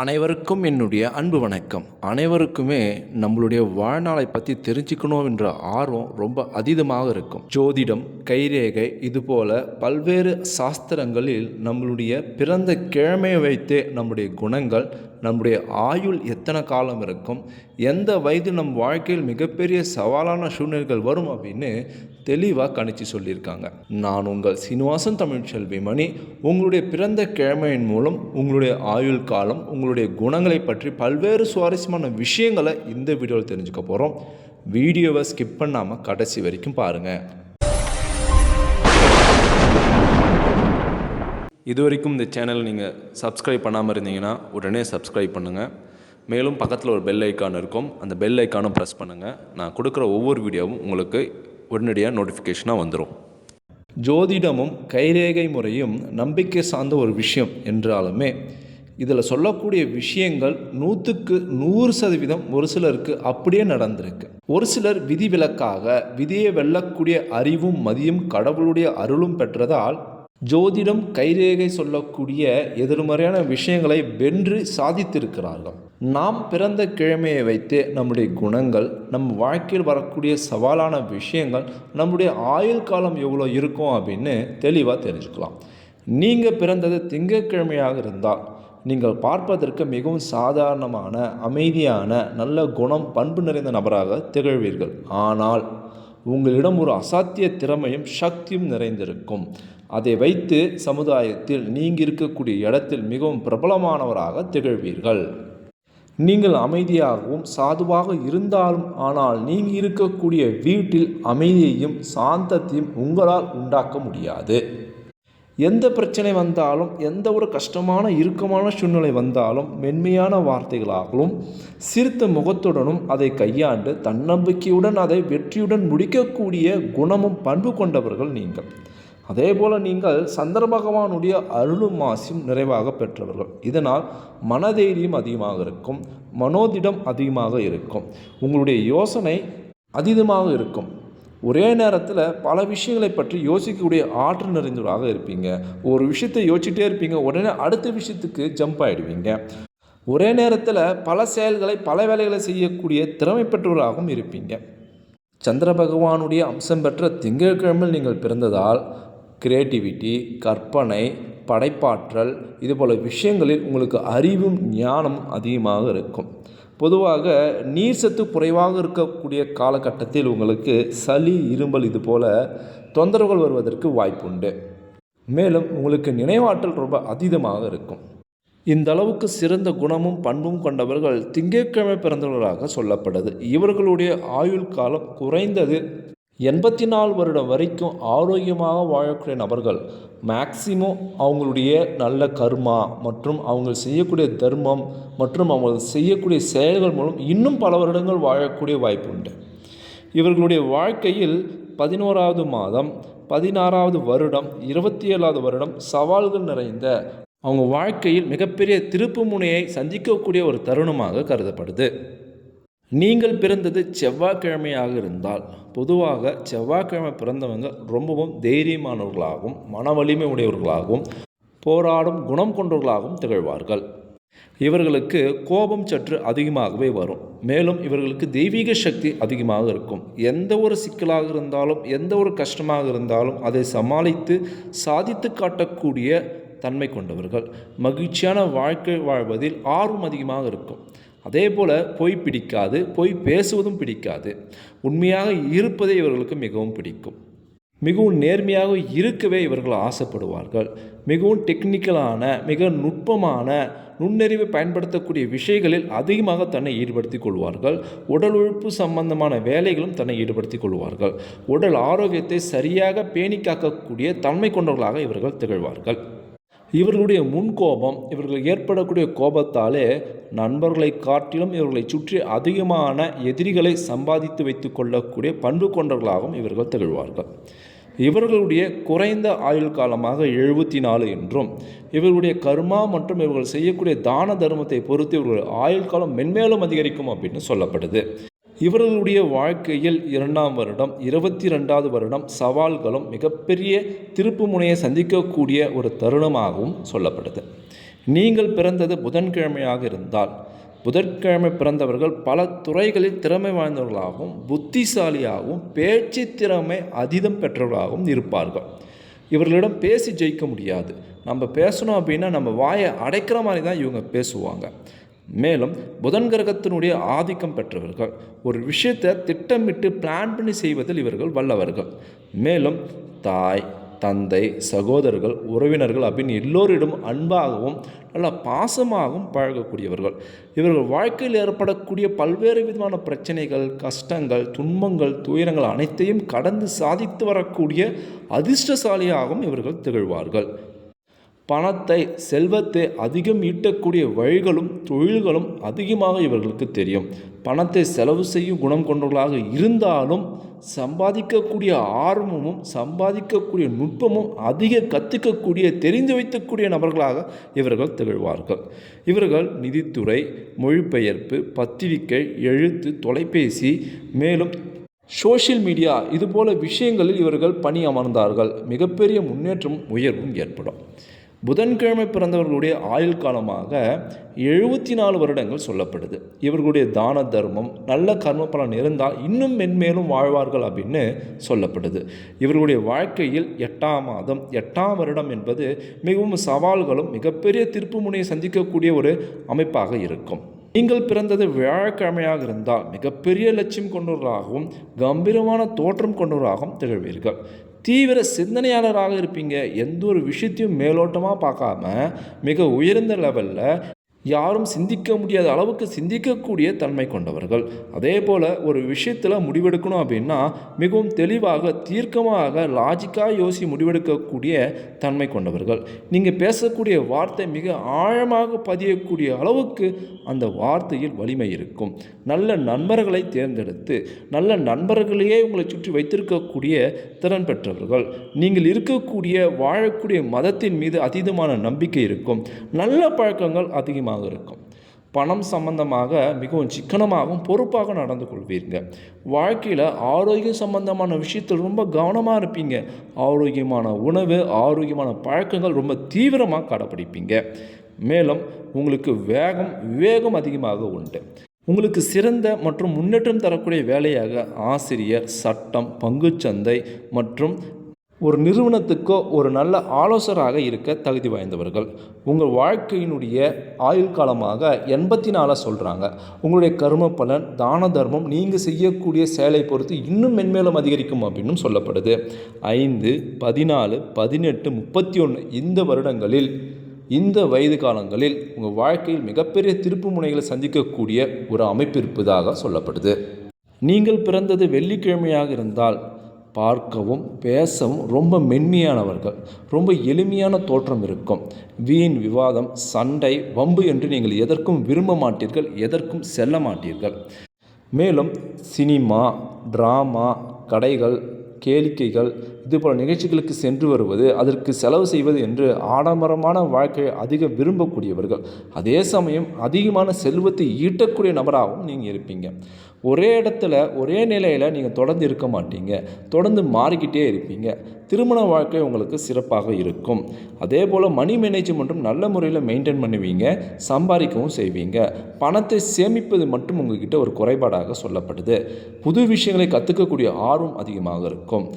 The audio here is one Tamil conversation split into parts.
அனைவருக்கும் என்னுடைய அன்பு வணக்கம். அனைவருக்குமே நம்மளுடைய வாழ்நாளை பற்றி தெரிஞ்சுக்கணும் என்ற ஆர்வம் ரொம்ப அதீதமாக இருக்கும். ஜோதிடம் கைரேகை இதுபோல பல்வேறு சாஸ்திரங்களில் நம்மளுடைய பிறந்த கிழமையை வைத்தே நம்முடைய குணங்கள் நம்முடைய ஆயுள் எத்தனை காலம் இருக்கும்? எந்த வயது நம் வாழ்க்கையில் மிகப்பெரிய சவாலான சூழ்நிலைகள் வரும் அப்படின்னு தெளிவாக கணிச்சு சொல்லியிருக்காங்க. நான் உங்கள் சீனிவாசன் தமிழ் செல்வி மணி. உங்களுடைய பிறந்த கிழமையின் மூலம் உங்களுடைய ஆயுள் காலம் உங்களுடைய குணங்களை பற்றி பல்வேறு சுவாரஸ்யமான விஷயங்களை இந்த வீடியோவில் தெரிஞ்சுக்க போகிறோம் வீடியோவை ஸ்கிப் பண்ணாமல் கடைசி வரைக்கும் பாருங்கள் இது வரைக்கும் இந்த சேனல் நீங்கள் சப்ஸ்கிரைப் பண்ணாமல் இருந்தீங்கன்னா உடனே சப்ஸ்கிரைப் பண்ணுங்கள் மேலும் பக்கத்தில் ஒரு பெல் ஐக்கான் இருக்கும். அந்த பெல் ஐக்கானும் ப்ரெஸ் பண்ணுங்கள் நான் கொடுக்குற ஒவ்வொரு வீடியோவும் உங்களுக்கு உடனடியாக நோட்டிஃபிகேஷனாக வந்துடும் ஜோதிடமும் கைரேகை முறையும் நம்பிக்கை சார்ந்த ஒரு விஷயம் என்றாலுமே இதில் சொல்லக்கூடிய விஷயங்கள் நூற்றுக்கு நூறு சதவீதம் ஒரு சிலருக்கு அப்படியே நடந்திருக்கு. ஒரு சிலர் விதிவிலக்காக விதியை வெல்லக்கூடிய அறிவும் மதியும் கடவுளுடைய அருளும் பெற்றதால் ஜோதிடம் கைரேகை சொல்லக்கூடிய எதிர்மறையான விஷயங்களை வென்று சாதித்திருக்கிறார்கள். நாம் பிறந்த கிழமையை வைத்து நம்முடைய குணங்கள் நம் வாழ்க்கையில் வரக்கூடிய சவாலான விஷயங்கள் நம்முடைய ஆயுள் காலம் எவ்வளோ இருக்கும் அப்படின்னு தெளிவாக தெரிஞ்சுக்கலாம். நீங்கள் பிறந்தது திங்கட்கிழமையாக இருந்தால் நீங்கள் பார்ப்பதற்கு மிகவும் சாதாரணமான அமைதியான நல்ல குணம் பண்பு நிறைந்த நபராக திகழ்வீர்கள். ஆனால் உங்களிடம் ஒரு அசாத்திய திறமையும் சக்தியும் நிறைந்திருக்கும். அதை வைத்து சமுதாயத்தில் நீங்கள் இருக்கக்கூடிய இடத்தில் மிகவும் பிரபலமானவராக திகழ்வீர்கள். நீங்கள் அமைதியாகவும் சாதுவாக இருந்தாலும் ஆனால் நீங்கள் இருக்கக்கூடிய வீட்டில் அமைதியையும் சாந்தத்தையும் உங்களால் உண்டாக்க முடியாது. எந்த பிரச்சனை வந்தாலும் எந்த ஒரு கஷ்டமான இறுக்கமான சூழ்நிலை வந்தாலும் மென்மையான வார்த்தைகளாகவும் சிரித்த முகத்துடனும் அதை கையாண்டு தன்னம்பிக்கையுடன் அதை வெற்றியுடன் முடிக்கக்கூடிய குணமும் பண்பு கொண்டவர்கள் நீங்கள். அதே போல் நீங்கள் சந்திர பகவானுடைய அருளும் மாசியும் நிறைவாக பெற்றவர்கள். இதனால் மனதைரியம் அதிகமாக இருக்கும் மனோதிடம் அதிகமாக இருக்கும். உங்களுடைய யோசனை அதீதமாக இருக்கும். ஒரே நேரத்தில் பல விஷயங்களை பற்றி யோசிக்கக்கூடிய ஆற்றல் நிறைந்தவராக இருப்பீங்க. ஒரு விஷயத்தை யோசிச்சுட்டே இருப்பீங்க. உடனே அடுத்த விஷயத்துக்கு ஜம்ப் ஆகிடுவீங்க ஒரே நேரத்தில் பல செயல்களை பல வேலைகளை செய்யக்கூடிய திறமை பெற்றவராகவும் இருப்பீங்க. சந்திர பகவானுடைய அம்சம் பெற்ற திங்கட்கிழமையில் நீங்கள் பிறந்ததால் கிரியேட்டிவிட்டி கற்பனை படைப்பாற்றல் இதுபோல் விஷயங்களில் உங்களுக்கு அறிவும் ஞானமும் அதிகமாக இருக்கும். பொதுவாக நீர் சத்து குறைவாக இருக்கக்கூடிய காலகட்டத்தில் உங்களுக்கு சளி இரும்பல் இது போல் தொந்தரவுகள் வருவதற்கு வாய்ப்புண்டு. மேலும் உங்களுக்கு நினைவாற்றல் ரொம்ப அதீதமாக இருக்கும். இந்த அளவுக்கு சிறந்த குணமும் பண்பும் கொண்டவர்கள் திங்கட்கிழமை பிறந்தவர்களாக சொல்லப்படுது. இவர்களுடைய ஆயுள் காலம் குறைந்தது எண்பத்தி நாலு வருடம் வரைக்கும் ஆரோக்கியமாக வாழக்கூடிய நபர்கள் மேக்சிமம் அவங்களுடைய நல்ல கர்மா மற்றும் அவங்க செய்யக்கூடிய தர்மம் மற்றும் அவங்க செய்யக்கூடிய செயல்கள் மூலம் இன்னும் பல வருடங்கள் வாழக்கூடிய வாய்ப்பு உண்டு. இவர்களுடைய வாழ்க்கையில் பதினோராவது மாதம் பதினாறாவது வருடம் இருபத்தி ஏழாவது வருடம் சவால்கள் நிறைந்த அவங்க வாழ்க்கையில் மிகப்பெரிய திருப்பு முனையை சந்திக்கக்கூடிய ஒரு தருணமாக கருதப்படுது. நீங்கள் பிறந்தது செவ்வாய்க்கிழமையாக இருந்தால் பொதுவாக செவ்வாய்க்கிழமை பிறந்தவங்க ரொம்பவும் தைரியமானவர்களாகவும் மன வலிமை உடையவர்களாகவும் போராடும் குணம் கொண்டவர்களாகவும் திகழ்வார்கள். இவர்களுக்கு கோபம் சற்று அதிகமாகவே வரும். மேலும் இவர்களுக்கு தெய்வீக சக்தி அதிகமாக இருக்கும். எந்த ஒரு சிக்கலாக இருந்தாலும் எந்த ஒரு கஷ்டமாக இருந்தாலும் அதை சமாளித்து சாதித்து காட்டக்கூடிய தன்மை கொண்டவர்கள். மகிழ்ச்சியான வாழ்க்கை வாழ்வதில் ஆர்வம் அதிகமாக இருக்கும். அதே போல் பொய் பிடிக்காது பொய் பேசுவதும் பிடிக்காது. உண்மையாக இருப்பதே இவர்களுக்கு மிகவும் பிடிக்கும். மிகவும் நேர்மையாக இருக்கவே இவர்கள் ஆசைப்படுவார்கள். மிகவும் டெக்னிக்கலான மிக நுட்பமான நுண்ணறிவை பயன்படுத்தக்கூடிய விஷயங்களில் அதிகமாக தன்னை ஈடுபடுத்திக் கொள்வார்கள். உடல் உழைப்பு சம்பந்தமான வேலைகளும் தன்னை ஈடுபடுத்திக் கொள்வார்கள். உடல் ஆரோக்கியத்தை சரியாக பேணி காக்கக்கூடிய தன்மை கொண்டவர்களாக இவர்கள் திகழ்வார்கள். இவர்களுடைய முன்கோபம் இவர்கள் ஏற்படக்கூடிய கோபத்தாலே நண்பர்களை காட்டிலும் இவர்களை சுற்றி அதிகமான எதிரிகளை சம்பாதித்து வைத்து கொள்ளக்கூடிய பண்பு கொண்டவர்களாகவும் இவர்கள் திகழ்வார்கள். இவர்களுடைய குறைந்த ஆயுள் காலமாக எழுபத்தி நாலு என்றும் இவர்களுடைய கர்மா மற்றும் இவர்கள் செய்யக்கூடிய தான தர்மத்தை பொறுத்து இவர்கள் ஆயுள் காலம் மென்மேலும் அதிகரிக்கும் அப்படின்னு சொல்லப்படுது. இவர்களுடைய வாழ்க்கையில் இரண்டாம் வருடம் இருபத்தி ரெண்டாவது வருடம் சவால்களும் மிகப்பெரிய திருப்பு முனையை சந்திக்கக்கூடிய ஒரு தருணமாகவும் சொல்லப்படுது நீங்கள் பிறந்தது புதன்கிழமையாக இருந்தால் புதன்கிழமை பிறந்தவர்கள் பல துறைகளில் திறமை வாய்ந்தவர்களாகவும் புத்திசாலியாகவும் பேச்சு திறமை அதீதம் பெற்றவர்களாகவும் இருப்பார்கள். இவர்களிடம் பேசி ஜெயிக்க முடியாது. நம்ம பேசணும் அப்படின்னா நம்ம வாயை அடைக்கிற மாதிரி தான் இவங்க பேசுவாங்க. மேலும் புதன் கிரகத்தினுடைய ஆதிக்கம் பெற்றவர்கள். ஒரு விஷயத்தை திட்டமிட்டு பிளான் பண்ணி செய்வதில் இவர்கள் வல்லவர்கள். மேலும் தாய் தந்தை சகோதரர்கள் உறவினர்கள் அப்படின்னு எல்லோரிடம் அன்பாகவும் நல்ல பாசமாகவும் பழகக்கூடியவர்கள். இவர்கள் வாழ்க்கையில் ஏற்படக்கூடிய பல்வேறு விதமான பிரச்சனைகள் கஷ்டங்கள் துன்பங்கள் துயரங்கள் அனைத்தையும் கடந்து சாதித்து வரக்கூடிய அதிர்ஷ்டசாலியாகவும் இவர்கள் திகழ்வார்கள். பணத்தை செல்வத்தை அதிகம் ஈட்டக்கூடிய வழிகளும் தொழில்களும் அதிகமாக இவர்களுக்கு தெரியும். பணத்தை செலவு செய்யும் குணம் கொண்டவர்களாக இருந்தாலும் சம்பாதிக்கக்கூடிய ஆர்வமும் சம்பாதிக்கக்கூடிய நுட்பமும் அதிக கற்றுக்கக்கூடிய தெரிந்து வைக்கக்கூடிய நபர்களாக இவர்கள் திகழ்வார்கள். இவர்கள் நிதித்துறை மொழிபெயர்ப்பு பத்திரிகை எழுத்து தொலைபேசி மேலும் சோஷியல் மீடியா இதுபோல விஷயங்களில் இவர்கள் பணி அமர்ந்தார்கள் மிகப்பெரிய முன்னேற்றமும் உயர்வும் ஏற்படும். புதன்கிழமை பிறந்தவர்களுடைய ஆயுள் காலமாக எழுபத்தி நாலு வருடங்கள் சொல்லப்படுது. இவர்களுடைய தான தர்மம் நல்ல கர்ம பலன் இருந்தால் இன்னும் மென்மேலும் வாழ்வார்கள் அப்படின்னு சொல்லப்படுது. இவர்களுடைய வாழ்க்கையில் எட்டாம் மாதம் எட்டாம் வருடம் என்பது மிகவும் சவால்களும் மிகப்பெரிய திருப்பு முனையை சந்திக்கக்கூடிய ஒரு அமைப்பாக இருக்கும். நீங்கள் பிறந்தது வியாழக்கிழமையாக இருந்தால் மிகப்பெரிய லட்சியம் கொண்டவர்களாகவும் கம்பீரமான தோற்றம் கொண்டவராகவும் திகழ்வீர்கள். தீவிர சிந்தனையாளராக இருப்பீங்க. எந்த ஒரு விஷயத்தையும் மேலோட்டமாக பார்க்காம மிக உயர்ந்த லெவலில் யாரும் சிந்திக்க முடியாத அளவுக்கு சிந்திக்கக்கூடிய தன்மை கொண்டவர்கள். அதே போல் ஒரு விஷயத்தில் முடிவெடுக்கணும் அப்படின்னா மிகவும் தெளிவாக தீர்க்கமாக லாஜிக்காக யோசி முடிவெடுக்கக்கூடிய தன்மை கொண்டவர்கள். நீங்கள் பேசக்கூடிய வார்த்தை மிக ஆழமாக பதியக்கூடிய அளவுக்கு அந்த வார்த்தையில் வலிமை இருக்கும். நல்ல நண்பர்களை தேர்ந்தெடுத்து நல்ல நண்பர்களையே உங்களை சுற்றி வைத்திருக்கக்கூடிய திறன் பெற்றவர்கள். நீங்கள் இருக்கக்கூடிய வாழக்கூடிய மதத்தின் மீது அதீதமான நம்பிக்கை இருக்கும். நல்ல பழக்கங்கள் அதிகமாக இருக்கும். பணம் சம்பந்தமாக மிகவும் சிக்கனமாகவும் பொறுப்பாக நடந்து கொள்வீங்க. வாழ்க்கையில் ஆரோக்கியம் சம்பந்தமான விஷயத்தில் ரொம்ப கவனமாக இருப்பீங்க. ஆரோக்கியமான உணவு ஆரோக்கியமான பழக்கங்கள் ரொம்ப தீவிரமாக கடைப்பிடிப்பீங்க. மேலும் உங்களுக்கு வேகம் வேகம் அதிகமாக உண்டு. உங்களுக்கு சிறந்த மற்றும் முன்னேற்றம் தரக்கூடிய வேலையாக ஆசிரியர் சட்டம் பங்குச்சந்தை மற்றும் ஒரு நிறுவனத்துக்கோ ஒரு நல்ல ஆலோசகராக இருக்க தகுதி வாய்ந்தவர்கள். உங்கள் வாழ்க்கையினுடைய ஆயுள் காலமாக எண்பத்தி நாலாக சொல்கிறாங்க உங்களுடைய கர்ம பலன் தான தர்மம் நீங்கள் செய்யக்கூடிய செயலை பொறுத்து இன்னும் மென்மேலும் அதிகரிக்கும் அப்படின்னும் சொல்லப்படுது. ஐந்து பதினாலு பதினெட்டு முப்பத்தி ஒன்று இந்த வருடங்களில் இந்த வயது காலங்களில் உங்கள் வாழ்க்கையில் மிகப்பெரிய திருப்பு முனைகளை சந்திக்கக்கூடிய ஒரு அமைப்பு இருப்பதாக சொல்லப்படுது. நீங்கள் பிறந்தது வெள்ளிக்கிழமையாக இருந்தால் பார்க்கவும் பேசவும் ரொம்ப மென்மையானவர்கள். ரொம்ப எளிமையான தோற்றம் இருக்கும். வீண் விவாதம் சண்டை வம்பு என்று நீங்கள் எதற்கும் விரும்ப மாட்டீர்கள் எதற்கும் செல்ல மாட்டீர்கள். மேலும் சினிமா ட்ராமா கடைகள் கேளிக்கைகள் இதுபோல் நிகழ்ச்சிகளுக்கு சென்று வருவது அதற்கு செலவு செய்வது என்று ஆடம்பரமான வாழ்க்கையை அதிக விரும்பக்கூடியவர்கள். அதே சமயம் அதிகமான செல்வத்தை ஈட்டக்கூடிய நபராகவும் நீங்கள் இருப்பீங்க. ஒரே இடத்துல ஒரே நிலையில் நீங்கள் தொடர்ந்து இருக்க மாட்டீங்க. தொடர்ந்து மாறிக்கிட்டே இருப்பீங்க. திருமண வாழ்க்கை உங்களுக்கு சிறப்பாக இருக்கும். அதே போல் மணி மேனேஜ்மெண்ட்டும் நல்ல முறையில் மெயின்டைன் பண்ணுவீங்க சம்பாதிக்கவும் செய்வீங்க. பணத்தை சேமிப்பது மட்டும் உங்ககிட்ட ஒரு குறைபாடாக சொல்லப்படுது. புது விஷயங்களை கற்றுக்கக்கூடிய ஆர்வம் அதிகமாக இருக்கும்.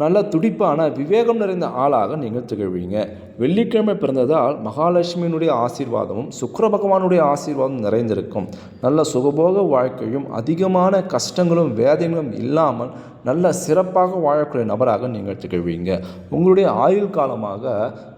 நல்ல துடிப்பான விவேகம் நிறைந்த ஆளாக நீங்கள் திகழ்வீங்க. வெள்ளிக்கிழமை பிறந்ததால் மகாலட்சுமியினுடைய ஆசீர்வாதமும் சுக்கிர பகவானுடைய ஆசீர்வாதம் நிறைந்திருக்கும். நல்ல சுகபோக வாழ்க்கையும் அதிகமான கஷ்டங்களும் வேதனைகளும் இல்லாமல் நல்ல சிறப்பாக வாழக்கூடிய நபராக நீங்கள் திகழ்வீங்க. உங்களுடைய ஆயுள் காலமாக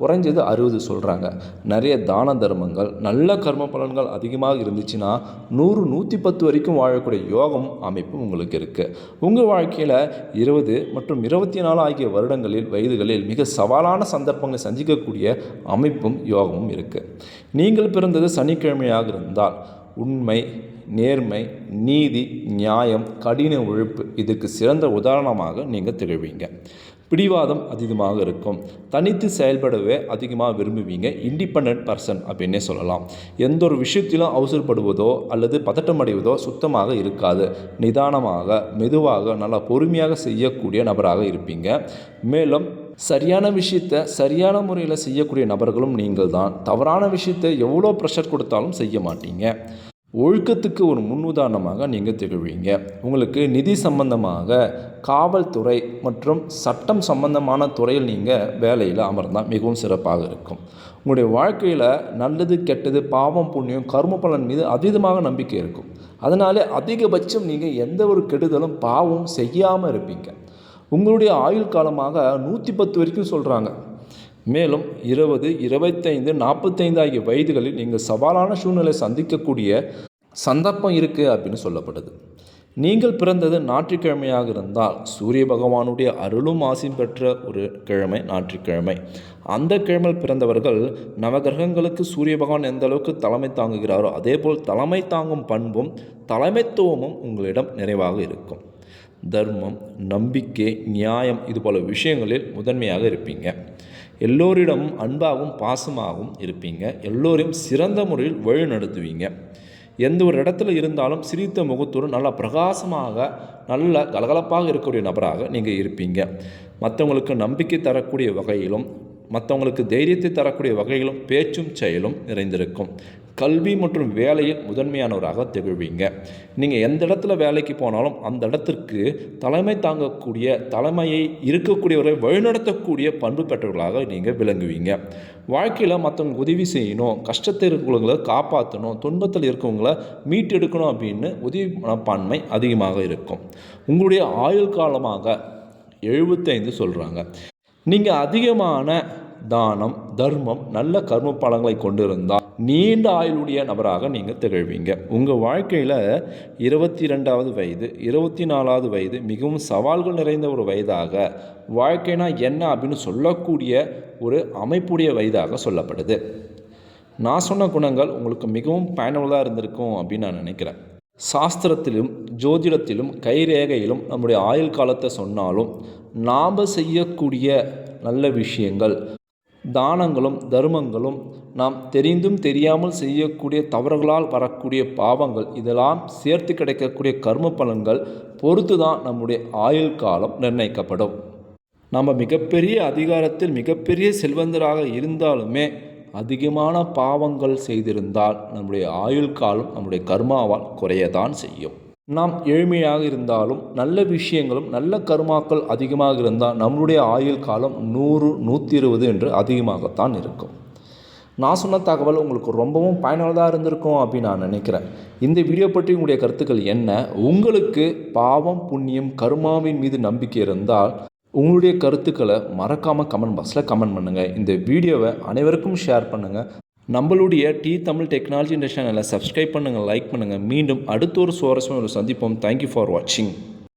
குறைஞ்சது அறுபது சொல்கிறாங்க நிறைய தான தர்மங்கள் நல்ல கர்ம பலன்கள் அதிகமாக இருந்துச்சுன்னா நூறு நூற்றி பத்து வரைக்கும் வாழக்கூடிய யோகம் அமைப்பும் உங்களுக்கு இருக்குது உங்கள் வாழ்க்கையில் இருபது மற்றும் இருபத்தி நாலு ஆகிய வருடங்களில் வயதுகளில் மிக சவாலான சந்தர்ப்பங்களை சந்திக்கக்கூடிய அமைப்பும் யோகமும் இருக்குது நீங்கள் பிறந்தது சனிக்கிழமையாக இருந்தால் உண்மை நேர்மை நீதி நியாயம் கடின உழைப்பு இதுக்கு சிறந்த உதாரணமாக நீங்கள் திகழ்வீங்க. பிடிவாதம் அதிகமாக இருக்கும். தனித்து செயல்படவே அதிகமாக விரும்புவீங்க. இண்டிபெண்ட் பர்சன் அப்படின்னே சொல்லலாம். எந்த ஒரு விஷயத்திலும் அவசரப்படுவதோ அல்லது பதட்டம் அடைவதோ சுத்தமாக இருக்காது. நிதானமாக மெதுவாக நல்லா பொறுமையாக செய்யக்கூடிய நபராக இருப்பீங்க. மேலும் சரியான விஷயத்தை சரியான முறையில் செய்யக்கூடிய நபர்களும் நீங்கள் தான் தவறான விஷயத்தை எவ்வளோ ப்ரெஷர் கொடுத்தாலும் செய்ய மாட்டீங்க. ஒழுக்கத்துக்கு ஒரு முன்னுதாரணமாக நீங்கள் திகழ்வீங்க. உங்களுக்கு நிதி சம்பந்தமாக காவல்துறை மற்றும் சட்டம் சம்பந்தமான துறையில் நீங்கள் வேலையில் அமர்ந்தால் மிகவும் சிறப்பாக இருக்கும். உங்களுடைய வாழ்க்கையில் நல்லது கெட்டது பாவம் புண்ணியம் கர்ம பலன் மீது அதீதமாக நம்பிக்கை இருக்கும். அதனாலே அதிகபட்சம் நீங்கள் எந்த ஒரு கெடுதலும் பாவம் செய்யாமல் இருப்பீங்க. உங்களுடைய ஆயுள் காலமாக நூற்றி பத்து வரைக்கும் சொல்கிறாங்க மேலும் இருபது இருபத்தைந்து நாற்பத்தைந்து ஆகிய வயதுகளில் நீங்கள் சவாலான சூழ்நிலை சந்திக்கக்கூடிய சந்தர்ப்பம் இருக்குது அப்படின்னு சொல்லப்படுது. நீங்கள் பிறந்தது ஞாயிற்றுக்கிழமையாக இருந்தால் சூரிய பகவானுடைய அருளும் ஆசியும் பெற்ற ஒரு கிழமை ஞாயிற்றுக்கிழமை. அந்த கிழமையில் பிறந்தவர்கள் நவகிரகங்களுக்கு சூரிய பகவான் எந்த அளவுக்கு தலைமை தாங்குகிறாரோ அதேபோல் தலைமை தாங்கும் பண்பும் தலைமைத்துவமும் உங்களிடம் நிறைவாக இருக்கும். தர்மம் நம்பிக்கை நியாயம் இது போல விஷயங்களில் முதன்மையாக இருப்பீங்க. எல்லோரிடமும் அன்பாகவும் பாசமாகவும் இருப்பீங்க. எல்லோரையும் சிறந்த முறையில் வழிநடத்துவீங்க. எந்த ஒரு இடத்துல இருந்தாலும் சிரித்த முகத்தோடு நல்லா பிரகாசமாக நல்ல கலகலப்பாக இருக்கக்கூடிய நபராக நீங்கள் இருப்பீங்க. மற்றவங்களுக்கு நம்பிக்கை தரக்கூடிய வகையிலும் மற்றவங்களுக்கு தைரியத்தை தரக்கூடிய வகையிலும் பேச்சும் செயலும் நிறைந்திருக்கும். கல்வி மற்றும் வேலையில் முதன்மையானவராக திகழ்வீங்க. நீங்கள் எந்த இடத்துல வேலைக்கு போனாலும் அந்த இடத்திற்கு தலைமை தாங்கக்கூடிய தலைமையை இருக்கக்கூடியவரை வழிநடத்தக்கூடிய பண்பு பெற்றவர்களாக நீங்கள் விளங்குவீங்க. வாழ்க்கையில் மற்றவங்களுக்கு உதவி செய்யணும் கஷ்டத்தில் இருக்கிறவங்களை காப்பாற்றணும் துன்பத்தில் இருக்கவங்கள மீட்டெடுக்கணும் அப்படின்னு உதவி மனப்பான்மை அதிகமாக இருக்கும். உங்களுடைய ஆயுள் காலமாக எழுபத்தைந்து சொல்கிறாங்க நீங்கள் அதிகமான தானம் தர்மம் நல்ல கர்ம பலங்களை கொண்டிருந்தால் நீண்ட ஆயுளுடைய நபராக நீங்கள் திகழ்வீங்க. உங்கள் வாழ்க்கையில் இருபத்தி ரெண்டாவது வயது இருபத்தி நாலாவது வயது மிகவும் சவால்கள் நிறைந்த ஒரு வயதாக வாழ்க்கைனா என்ன அப்படின்னு சொல்லக்கூடிய ஒரு அமைப்புடைய வயதாக சொல்லப்படுது. நான் சொன்ன குணங்கள் உங்களுக்கு மிகவும் பயனுள்ளதாக இருந்திருக்கும் அப்படின்னு நான் நினைக்கிறேன். சாஸ்திரத்திலும் ஜோதிடத்திலும் கைரேகையிலும் நம்முடைய ஆயுள் காலத்தை சொன்னாலும் நாம் செய்யக்கூடிய நல்ல விஷயங்கள் தானங்களும் தர்மங்களும் நாம் தெரிந்தும் தெரியாமல் செய்யக்கூடிய தவறுகளால் வரக்கூடிய பாவங்கள் இதெல்லாம் சேர்த்து கிடைக்கக்கூடிய கர்ம பலன்கள் பொறுத்து தான் நம்முடைய ஆயுள் காலம் நிர்ணயிக்கப்படும். நம்ம மிகப்பெரிய அதிகாரத்தில் மிகப்பெரிய செல்வந்தராக இருந்தாலுமே அதிகமான பாவங்கள் செய்திருந்தால் நம்முடைய ஆயுள் காலம் நம்முடைய கர்மாவால் குறையதான் செய்யும். நாம் ஏழ்மையாக இருந்தாலும் நல்ல விஷயங்களும் நல்ல கருமாக்கள் அதிகமாக இருந்தால் நம்மளுடைய ஆயுள் காலம் நூறு நூற்றி இருபது என்று அதிகமாகத்தான் இருக்கும். நான் சொன்ன தகவல் உங்களுக்கு ரொம்பவும் பயனுள்ளதாக இருந்திருக்கும் அப்படின்னு நான் நினைக்கிறேன். இந்த வீடியோ பற்றி உங்களுடைய கருத்துக்கள் என்ன? உங்களுக்கு பாவம் புண்ணியம் கருமாவின் மீது நம்பிக்கை இருந்தால் உங்களுடைய கருத்துக்களை மறக்காமல் கமெண்ட் பாக்ஸில் கமெண்ட் பண்ணுங்கள் இந்த வீடியோவை அனைவருக்கும் ஷேர் பண்ணுங்கள் நம்மளுடைய டி தமிழ் டெக்னாலஜி இந்த சேனலை சப்ஸ்கிரைப் பண்ணுங்கள் லைக் பண்ணுங்கள் மீண்டும் அடுத்த ஒரு சுவாரஸ்யமான ஒரு சந்திப்போம். தேங்க்யூ ஃபார் வாட்சிங்